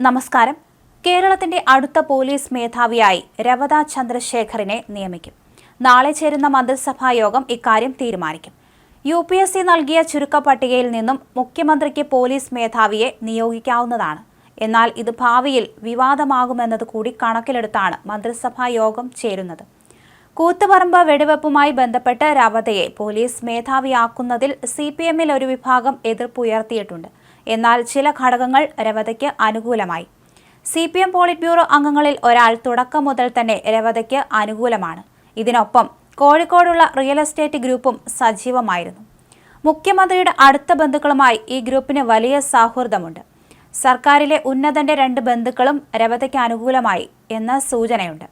നമസ്കാരം. കേരളത്തിന്റെ അടുത്ത പോലീസ് മേധാവിയായി രവത ചന്ദ്രശേഖറിനെ നിയമിക്കും. നാളെ ചേരുന്ന മന്ത്രിസഭാ യോഗം ഇക്കാര്യം തീരുമാനിക്കും. യു പി എസ് സി നൽകിയ ചുരുക്കപ്പട്ടികയിൽ നിന്നും മുഖ്യമന്ത്രിക്ക് പോലീസ് മേധാവിയെ നിയോഗിക്കാവുന്നതാണ്. എന്നാൽ ഇത് ഭാവിയിൽ വിവാദമാകുമെന്നത് കൂടി കണക്കിലെടുത്താണ് മന്ത്രിസഭാ യോഗം ചേരുന്നത്. കൂത്തുപറമ്പ് വെടിവെപ്പുമായി ബന്ധപ്പെട്ട് രവതയെ പോലീസ് മേധാവിയാക്കുന്നതിൽ സി പി എമ്മിൽ ഒരു വിഭാഗം എതിർപ്പുയർത്തിയിട്ടുണ്ട് എന്നാൽ ചില ഘടകങ്ങൾ രവതയ്ക്ക് അനുകൂലമായി. C P M politburo അംഗങ്ങളിൽ ഒരാൾ തുടക്കം മുതൽ തന്നെ രവതയ്ക്ക് അനുകൂലമാണ്. ഇതിനൊപ്പം കോഴിക്കോടുള്ള റിയൽ എസ്റ്റേറ്റ് ഗ്രൂപ്പും സജീവമായിരുന്നു. മുഖ്യമന്ത്രിയുടെ അടുത്ത ബന്ധുക്കളുമായി ഈ ഗ്രൂപ്പിന് വലിയ സൗഹൃദമുണ്ട്. സർക്കാരിലെ ഉന്നതന്റെ രണ്ട് ബന്ധുക്കളും രവതയ്ക്ക് അനുകൂലമായി എന്ന സൂചനയുണ്ട്.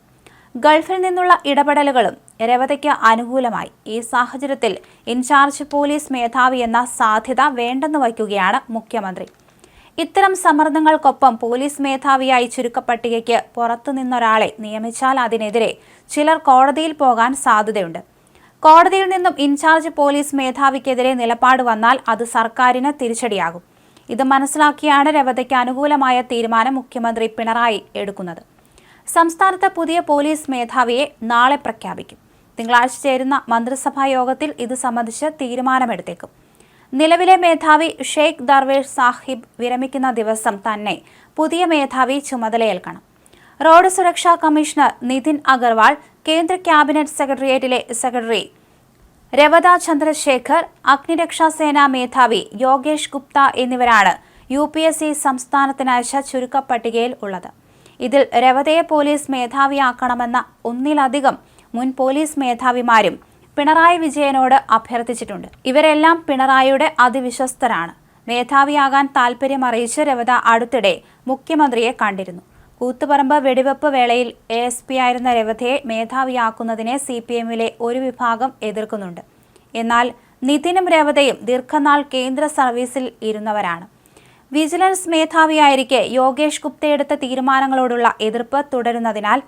ഗൾഫിൽ നിന്നുള്ള ഇടപെടലുകളും രവതയ്ക്ക് അനുകൂലമായി. ഈ സാഹചര്യത്തിൽ ഇൻചാർജ് പോലീസ് മേധാവി എന്ന സാധ്യത വേണ്ടെന്ന് വയ്ക്കുകയാണ് മുഖ്യമന്ത്രി. ഇത്തരം സമ്മർദ്ദങ്ങൾക്കൊപ്പം പോലീസ് മേധാവിയായി ചുരുക്കപ്പട്ടികയ്ക്ക് പുറത്തുനിന്നൊരാളെ നിയമിച്ചാൽ അതിനെതിരെ ചിലർ കോടതിയിൽ പോകാൻ സാധ്യതയുണ്ട്. കോടതിയിൽ നിന്നും ഇൻചാർജ് പോലീസ് മേധാവിക്കെതിരെ നിലപാട് വന്നാൽ അത് സർക്കാരിന് തിരിച്ചടിയാകും. ഇത് മനസ്സിലാക്കിയാണ് രവതയ്ക്ക് അനുകൂലമായ തീരുമാനം മുഖ്യമന്ത്രി പിണറായി എടുക്കുന്നത്. സംസ്ഥാനത്ത് പുതിയ പോലീസ് മേധാവിയെ നാളെ പ്രഖ്യാപിക്കും. തിങ്കളാഴ്ച ചേരുന്ന മന്ത്രിസഭാ യോഗത്തിൽ ഇത് സംബന്ധിച്ച് തീരുമാനമെടുത്തേക്കും. നിലവിലെ മേധാവി ഷെയ്ഖ് ദർവേഷ് സാഹിബ് വിരമിക്കുന്ന ദിവസം തന്നെ പുതിയ മേധാവി ചുമതലയേൽക്കണം. റോഡ് സുരക്ഷാ കമ്മീഷണർ നിതിൻ അഗർവാൾ കേന്ദ്ര ക്യാബിനറ്റ് സെക്രട്ടേറിയറ്റിലെ സെക്രട്ടറി രവത ചന്ദ്രശേഖർ അഗ്നിരക്ഷാ സേനാ മേധാവി യോഗേഷ് ഗുപ്ത എന്നിവരാണ് യു പി എസ് സി സംസ്ഥാനത്തിനയച്ച ചുരുക്കപ്പട്ടികയിൽ ഉള്ളത്. ഇതിൽ രവതയെ പോലീസ് മേധാവിയാക്കണമെന്ന ഒന്നിലധികം മുൻ പോലീസ് മേധാവിമാരും പിണറായി വിജയനോട് അഭ്യർത്ഥിച്ചിട്ടുണ്ട്. ഇവരെല്ലാം പിണറായിയുടെ അതിവിശ്വസ്തരാണ്. മേധാവിയാകാൻ താൽപര്യം അറിയിച്ച് രവത അടുത്തിടെ മുഖ്യമന്ത്രിയെ കണ്ടിരുന്നു. കൂത്തുപറമ്പ് വെടിവെപ്പ് വേളയിൽ എ എസ് പി ആയിരുന്ന രവതയെ മേധാവിയാക്കുന്നതിനെ സി പി എമ്മിലെ ഒരു വിഭാഗം എതിർക്കുന്നുണ്ട്. എന്നാൽ നിതിനും രവതയും ദീർഘനാൾ കേന്ദ്ര സർവീസിൽ ഇരുന്നവരാണ്. വിജിലൻസ് മേധാവിയായിരിക്കെ യോഗേഷ് ഗുപ്തയെടുത്ത തീരുമാനങ്ങളോടുള്ള എതിർപ്പ് തുടരുന്നതിനാൽ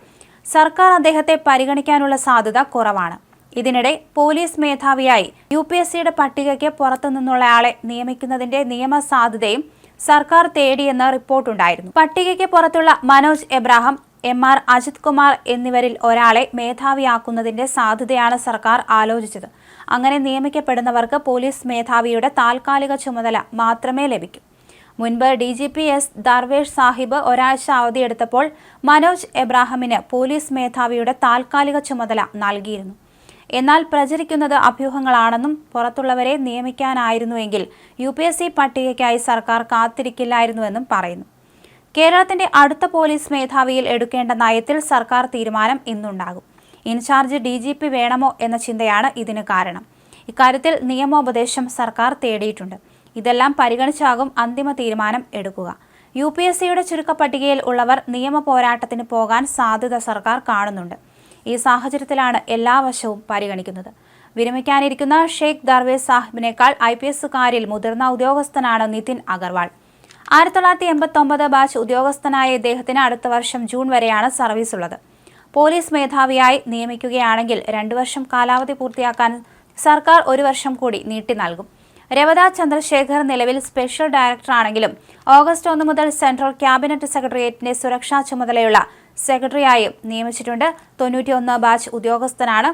സർക്കാർ അദ്ദേഹത്തെ പരിഗണിക്കാനുള്ള സാധ്യത കുറവാണ്. ഇതിനിടെ പോലീസ് മേധാവിയായി യു പി എസ് സിയുടെ പട്ടികയ്ക്ക് പുറത്തുനിന്നുള്ളയാളെ നിയമിക്കുന്നതിന്റെ നിയമസാധ്യതയും സർക്കാർ തേടിയെന്ന റിപ്പോർട്ടുണ്ടായിരുന്നു. പട്ടികയ്ക്ക് പുറത്തുള്ള മനോജ് എബ്രാഹാം എം ആർ അജിത് കുമാർ എന്നിവരിൽ ഒരാളെ മേധാവിയാക്കുന്നതിന്റെ സാധ്യതയാണ് സർക്കാർ ആലോചിച്ചത്. അങ്ങനെ നിയമിക്കപ്പെടുന്നവർക്ക് പോലീസ് മേധാവിയുടെ താൽക്കാലിക ചുമതല മാത്രമേ ലഭിക്കൂ. മുൻപ് D G P S Darvesh Sahib ഒരാഴ്ച അവധിയെടുത്തപ്പോൾ മനോജ് എബ്രാഹിമിന് പോലീസ് മേധാവിയുടെ താൽക്കാലിക ചുമതല നൽകിയിരുന്നു. എന്നാൽ പ്രചരിക്കുന്നത് അഭ്യൂഹങ്ങളാണെന്നും പുറത്തുള്ളവരെ നിയമിക്കാനായിരുന്നുവെങ്കിൽ യു പി എസ് സി പട്ടികയ്ക്കായി സർക്കാർ കാത്തിരിക്കില്ലായിരുന്നുവെന്നും പറയുന്നു. കേരളത്തിന്റെ അടുത്ത പോലീസ് മേധാവിയിൽ എടുക്കേണ്ട നയത്തിൽ സർക്കാർ തീരുമാനം ഇന്നുണ്ടാകും. In charge D G P വേണമോ എന്ന ചിന്തയാണ് ഇതിന് കാരണം. ഇക്കാര്യത്തിൽ നിയമോപദേശം സർക്കാർ തേടിയിട്ടുണ്ട്. ഇതെല്ലാം പരിഗണിച്ചാകും അന്തിമ തീരുമാനം എടുക്കുക. യു പി എസ് സിയുടെ ചുരുക്കപ്പട്ടികയിൽ ഉള്ളവർ നിയമ പോരാട്ടത്തിന് പോകാൻ സാധ്യത സർക്കാർ കാണുന്നുണ്ട്. ഈ സാഹചര്യത്തിലാണ് എല്ലാ വശവും പരിഗണിക്കുന്നത്. വിരമിക്കാനിരിക്കുന്ന ഷെയ്ഖ് ദർവേസ് സാഹിബിനേക്കാൾ ഐ പി എസുകാരിൽ മുതിർന്ന ഉദ്യോഗസ്ഥനാണ് നിതിൻ അഗർവാൾ. ആയിരത്തി തൊള്ളായിരത്തി എൺപത്തി ഒമ്പത് ബാച്ച് ഉദ്യോഗസ്ഥനായ ഇദ്ദേഹത്തിന് അടുത്ത വർഷം ജൂൺ വരെയാണ് സർവീസ് ഉള്ളത് പോലീസ് മേധാവിയായി നിയമിക്കുകയാണെങ്കിൽ രണ്ടു വർഷം കാലാവധി പൂർത്തിയാക്കാൻ സർക്കാർ ഒരു വർഷം കൂടി നീട്ടി നൽകും. രവത ചന്ദ്രശേഖർ നിലവിൽ സ്പെഷ്യൽ ഡയറക്ടറാണെങ്കിലും ഓഗസ്റ്റ് ഒന്ന് മുതൽ സെൻട്രൽ ക്യാബിനറ്റ് സെക്രട്ടേറിയറ്റിന്റെ സുരക്ഷാ ചുമതലയുള്ള സെക്രട്ടറിയായും നിയമിച്ചിട്ടുണ്ട്. തൊണ്ണൂറ്റിയൊന്ന് ബാച്ച് ഉദ്യോഗസ്ഥനാണ്.